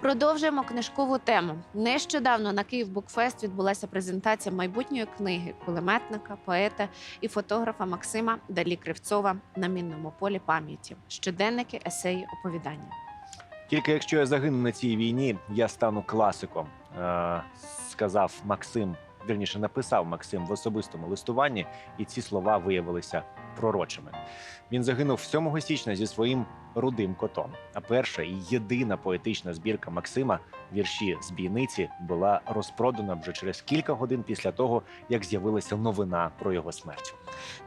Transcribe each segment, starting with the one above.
Продовжуємо книжкову тему. Нещодавно на Київ Букфест відбулася презентація майбутньої книги кулеметника, поета і фотографа Максима Далі Кривцова на мінному полі пам'яті. Щоденники, есеї, оповідання. Тільки якщо я загину на цій війні, я стану класиком, е, сказав Максим. Вірніше написав Максим в особистому листуванні, і ці слова виявилися пророчими. Він загинув 7 січня зі своїм рудим котом. А перша і єдина поетична збірка Максима вірші з бійниці була розпродана вже через кілька годин після того, як з'явилася новина про його смерть.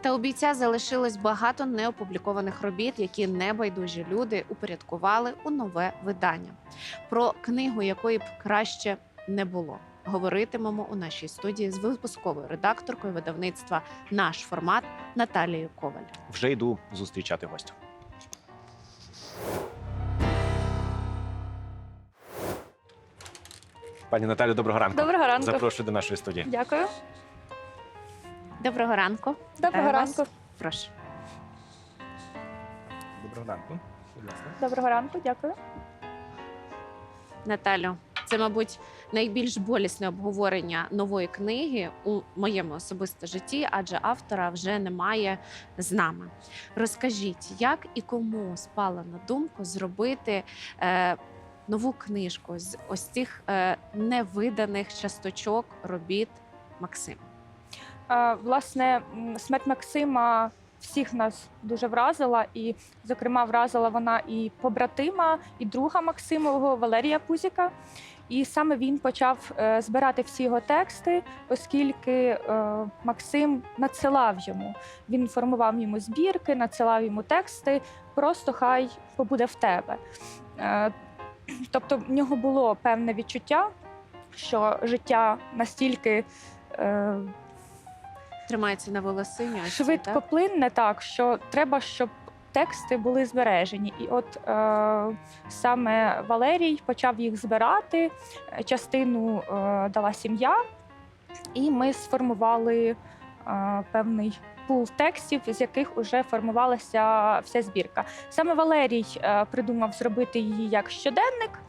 Та у бійця залишилось багато неопублікованих робіт, які небайдужі люди упорядкували у нове видання. Про книгу, якої б краще не було. Говоритимемо у нашій студії з випусковою редакторкою видавництва Наш формат Наталією Коваль. Вже йду зустрічати гостя. Пані Наталю, доброго ранку. Доброго ранку. Запрошую до нашої студії. Дякую. Доброго ранку. Доброго Вітаю вас. ранку. Прошу. Доброго ранку. Будь ласка. Доброго ранку, дякую. Наталю, це, мабуть, найбільш болісне обговорення нової книги у моєму особисто житті, адже автора вже немає з нами. Розкажіть, як і кому спала на думку зробити е, нову книжку з ось цих е, невиданих часточок робіт Максима? Е, Власне, смерть Максима всіх нас дуже вразила, і, зокрема, вразила вона і побратима, і друга Максимового Валерія Пузіка. І саме він почав е, збирати всі його тексти, оскільки е, Максим надсилав йому. Він формував йому збірки, надсилав йому тексти. Просто хай побуде в тебе. Е, тобто, в нього було певне відчуття, що життя настільки. Тримається на волосині. ось швидко так? плинне так, що треба, щоб тексти були збережені. І от е, саме Валерій почав їх збирати. е, Частину е, дала сім'я, і ми сформували е, певний. Пул текстів, з яких вже формувалася вся збірка. Саме Валерій е, придумав зробити її як щоденник.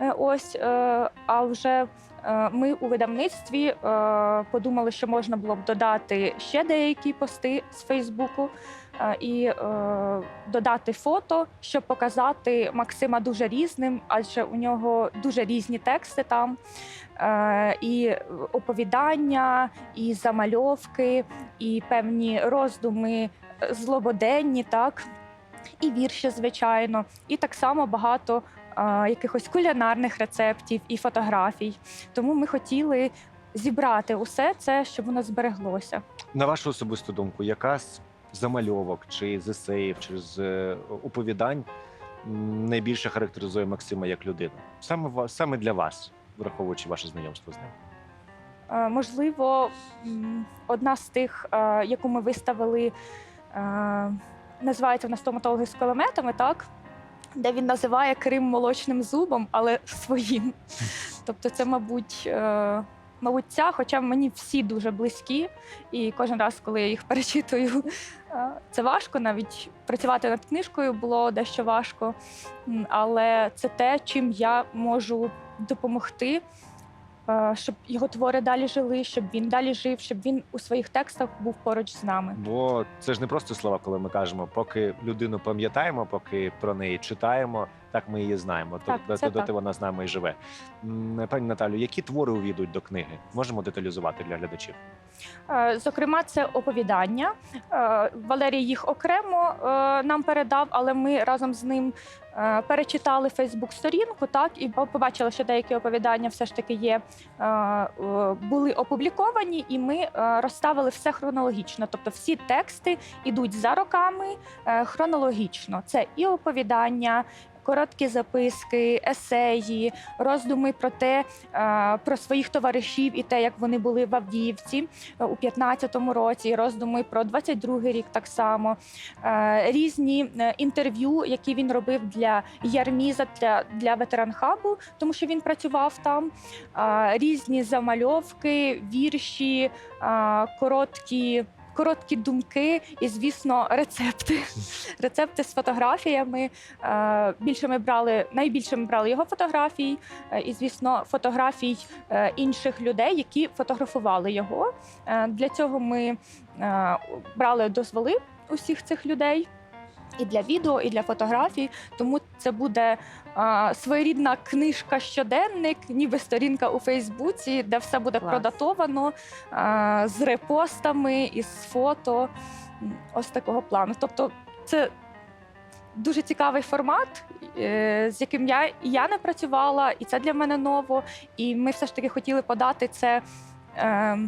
Е, ось, е, а вже ми у видавництві е, подумали, що можна було б додати ще деякі пости з Фейсбуку е, і е, додати фото, щоб показати Максима дуже різним, адже у нього дуже різні тексти там. Е, І оповідання, і замальовки, і певні роздуми е, злободенні, так, і вірші, звичайно, і так само багато е, якихось кулінарних рецептів і фотографій. Тому ми хотіли зібрати усе це, щоб воно збереглося. На вашу особисту думку, яка з замальовок чи з есеїв, чи з е, оповідань найбільше характеризує Максима як людину? Саме саме для вас, враховуючи ваше знайомство з ним. Е, Можливо, одна з тих, е, яку ми виставили, називається вона стоматологи з кулеметами, так? Де він називає Крим молочним зубом, але своїм. Тобто, це, мабуть, е, мабуть, ця, хоча мені всі дуже близькі, і кожен раз, коли я їх перечитую, е, це важко. Навіть працювати над книжкою було дещо важко. Але це те, чим я можу допомогти щоб його твори далі жили, щоб він далі жив, щоб він у своїх текстах був поруч з нами. Бо це ж не просто слова, коли ми кажемо, поки людину пам'ятаємо, поки про неї читаємо, так ми її знаємо. Так, це доти так. вона з нами і живе. Пані Наталю, які твори увійдуть до книги? Можемо деталізувати для глядачів? Е, Зокрема, це оповідання. Е, Валерій їх окремо е, нам передав, але ми разом з ним перечитали Фейсбук-сторінку, так і побачили, що деякі оповідання все ж таки є, були опубліковані, і ми розставили все хронологічно. Тобто всі тексти йдуть за роками хронологічно. Це і оповідання. Короткі записки, есеї, роздуми про те, е, про своїх товаришів і те, як вони були в Авдіївці е, у 15-му році, роздуми про 22-й рік так само, е, різні інтерв'ю, які він робив для Ярміза, для, для ветеранхабу, тому що він працював там, різні замальовки, вірші, короткі короткі думки і, звісно, рецепти. Рецепти з фотографіями. Е, Більше ми брали, найбільше ми брали його фотографій, е, і, звісно, фотографій е, інших людей, які фотографували його. Для цього ми брали дозволи усіх цих людей. І для відео, і для фотографій, тому це буде а, своєрідна книжка щоденник, ніби сторінка у Фейсбуці, де все буде Клас. продатовано а, з репостами, із фото. Ось такого плану. Тобто, це дуже цікавий формат, е, з яким я, і я не працювала, і це для мене ново. І ми все ж таки хотіли подати це е,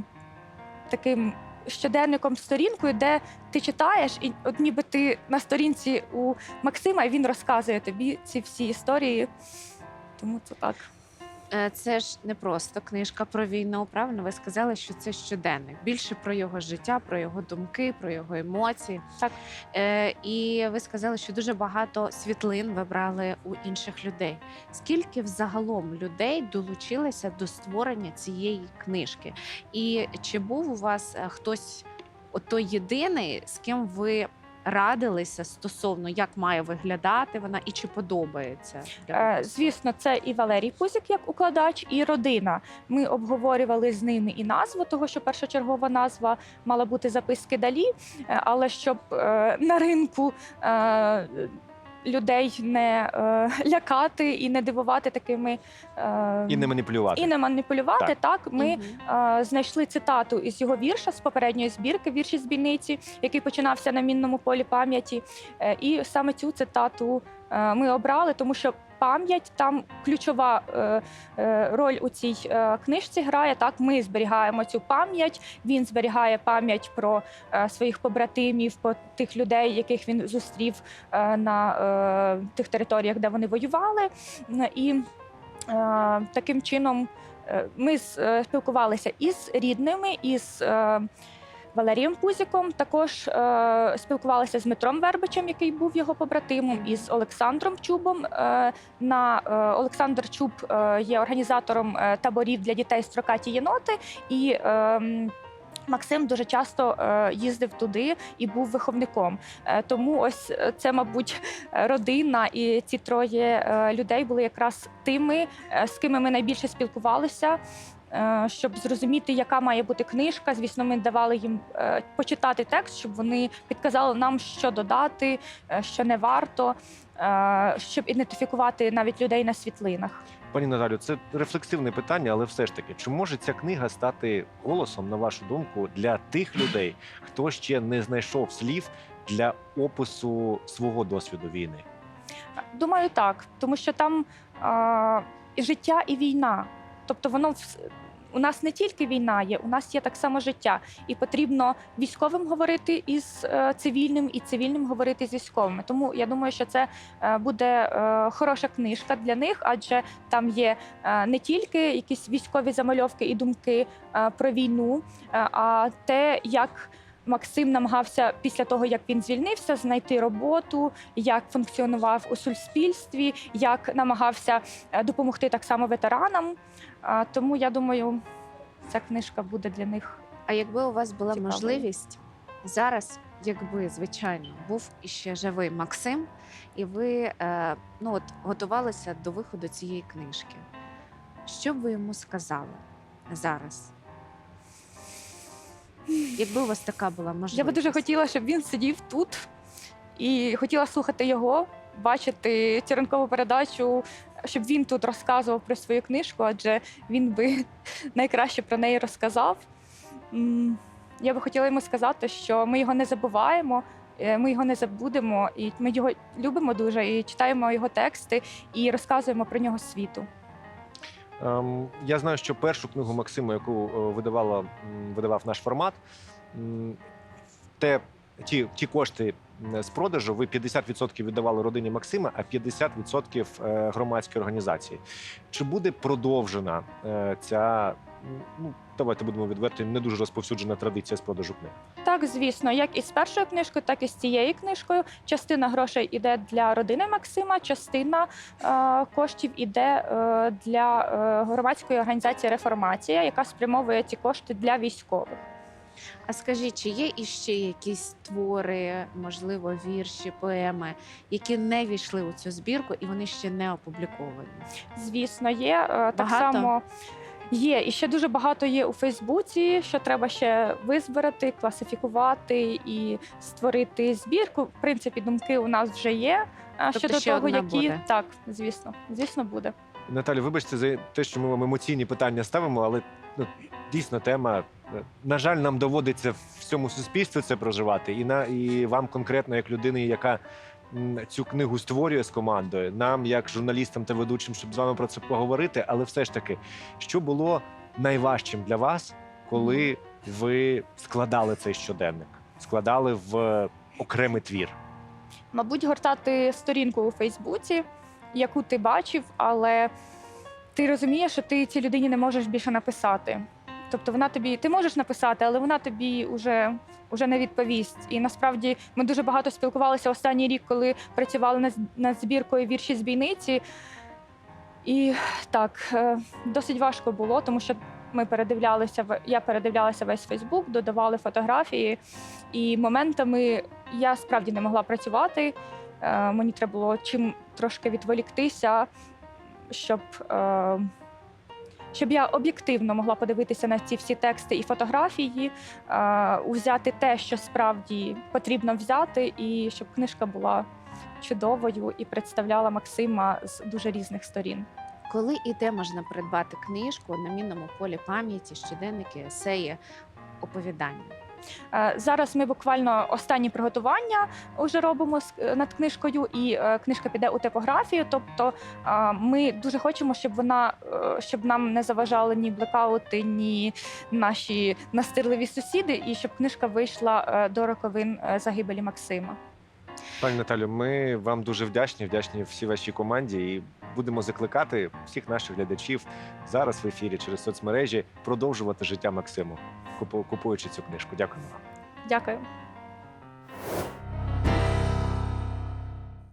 таким щоденником сторінкою, де ти читаєш, і от ніби ти на сторінці у Максима, і він розказує тобі ці всі історії. Тому це так. Е, Це ж не просто книжка про війну. Правильно, ви сказали, що це щоденник. Більше про його життя, про його думки, про його емоції. Так. Е, і ви сказали, що дуже багато світлин ви брали у інших людей. Скільки взагалом людей долучилися до створення цієї книжки? І чи був у вас е, хтось той єдиний, з ким ви радилися стосовно як має виглядати вона і чи подобається? для Е. Звісно, це і Валерій Пузік, як укладач, і родина. Ми обговорювали з ними і назву, того що першочергова назва мала бути записки далі, е, але щоб е, на ринку. Е, Людей не е, лякати і не дивувати такими е, І не маніпулювати. і не маніпулювати. Так. Так, ми е, знайшли цитату із його вірша з попередньої збірки вірші з бійниці, який починався на мінному полі пам'яті. Е, і саме цю цитату ми обрали, тому що пам'ять там ключова е, е, роль у цій е, книжці грає. Так, ми зберігаємо цю пам'ять. Він зберігає пам'ять про е, своїх побратимів, про тих людей, яких він зустрів е, на е, тих територіях, де вони воювали. І е, таким чином е, ми е, спілкувалися із рідними, із е, Валерієм Пузіком. Також е, спілкувалися з Дмитром Вербичем, який був його побратимом, із Олександром Чубом. Е, на е, Олександр Чуб е, є організатором е, таборів для дітей строкаті єноти і. Е, Максим дуже часто е, їздив туди і був виховником. Е, тому ось е, це, мабуть, родина і ці троє людей були якраз тими, з ким ми найбільше спілкувалися. Е, Щоб зрозуміти, яка має бути книжка, звісно, ми давали їм е, почитати текст, щоб вони підказали нам, що додати, е, що не варто, щоб ідентифікувати навіть людей на світлинах. Пані Наталю, це рефлексивне питання, але все ж таки, чи може ця книга стати голосом, на вашу думку, для тих людей, хто ще не знайшов слів для опису свого досвіду війни? Думаю, так, тому що там а, і життя і війна. Тобто воно у нас не тільки війна є, у нас є так само життя. І потрібно військовим говорити із е, цивільним, і цивільним говорити з військовими. Тому я думаю, що це е, буде е, хороша книжка для них, адже там є не тільки якісь військові замальовки і думки про війну, а те, як. Максим намагався після того, як він звільнився, знайти роботу, як функціонував у суспільстві, як намагався е, допомогти так само ветеранам. Тому я думаю, ця книжка буде для них. А якби у вас була Цікавий. можливість зараз, якби звичайно був іще живий Максим, і ви е, ну от готувалися до виходу цієї книжки, що б ви йому сказали зараз? Якби у вас така була можливість? Я би дуже хотіла, щоб він сидів тут і хотіла слухати його, бачити цю ранкову передачу, щоб він тут розказував про свою книжку, адже він би найкраще про неї розказав. Я би хотіла йому сказати, що ми його не забуваємо. е, Ми його не забудемо, і ми його любимо дуже, і читаємо його тексти, і розказуємо про нього світу. Ем, я знаю, що першу книгу Максима, яку е, видавала, видавав наш формат, те, ті, ті кошти з продажу ви 50% віддавали родині Максима, а 50% е, громадській організації. Чи буде продовжена е, ця, ну давайте будемо відверті, не дуже розповсюджена традиція з продажу книг? Так, звісно, як і з першою книжкою, так і з цією книжкою. Частина грошей іде для родини Максима, частина е, коштів іде е, для е, громадської організації Реформація, яка спрямовує ці кошти для військових. А скажіть, чи є іще якісь твори, можливо, вірші, поеми, які не війшли у цю збірку і вони ще не опубліковані? Звісно, є е, так Багато? само. Є і ще дуже багато є у Фейсбуці, що треба ще визбирати, класифікувати і створити збірку. В принципі, думки у нас вже є Тобто щодо ще того, одна які буде? так, звісно, звісно, буде. Наталю, вибачте за те, що ми вам емоційні питання ставимо, але ну, дійсно тема. е, На жаль, нам доводиться в всьому суспільстві це проживати, і на і вам конкретно, як людині, яка цю книгу створює з командою, нам, як журналістам та ведучим, щоб з вами про це поговорити. Але все ж таки, що було найважчим для вас, коли ви складали цей щоденник, складали в окремий твір? Мабуть, гортати сторінку у Фейсбуці, яку ти бачив, але ти розумієш, що ти цій людині не можеш більше написати. Тобто вона тобі, ти можеш написати, але вона тобі вже, вже не відповість. І насправді ми дуже багато спілкувалися останній рік, коли працювали над, над збіркою вірші з бійниці. І так, е, досить важко було, тому що ми передивлялися, я передивлялася весь Фейсбук, додавали фотографії, і моментами я справді не могла працювати. Е, Мені треба було чим трошки відволіктися, щоб, е, щоб я об'єктивно могла подивитися на ці всі тексти і фотографії, е, взяти те, що справді потрібно взяти, і щоб книжка була чудовою і представляла Максима з дуже різних сторін. Коли і де можна придбати книжку на мінному полі пам'яті, щоденники, есеї, оповідання? Е, Зараз ми буквально останні приготування вже робимо е, над книжкою, і е, книжка піде у типографію. Тобто ми дуже хочемо, щоб вона щоб нам не заважали ні блекаути, ні наші настирливі сусіди, і щоб книжка вийшла до роковин загибелі Максима. Пані Наталю, ми вам дуже вдячні, вдячні всій вашій команді і будемо закликати всіх наших глядачів зараз в ефірі через соцмережі продовжувати життя Максиму, купу- купуючи цю книжку. Дякуємо вам. Дякую.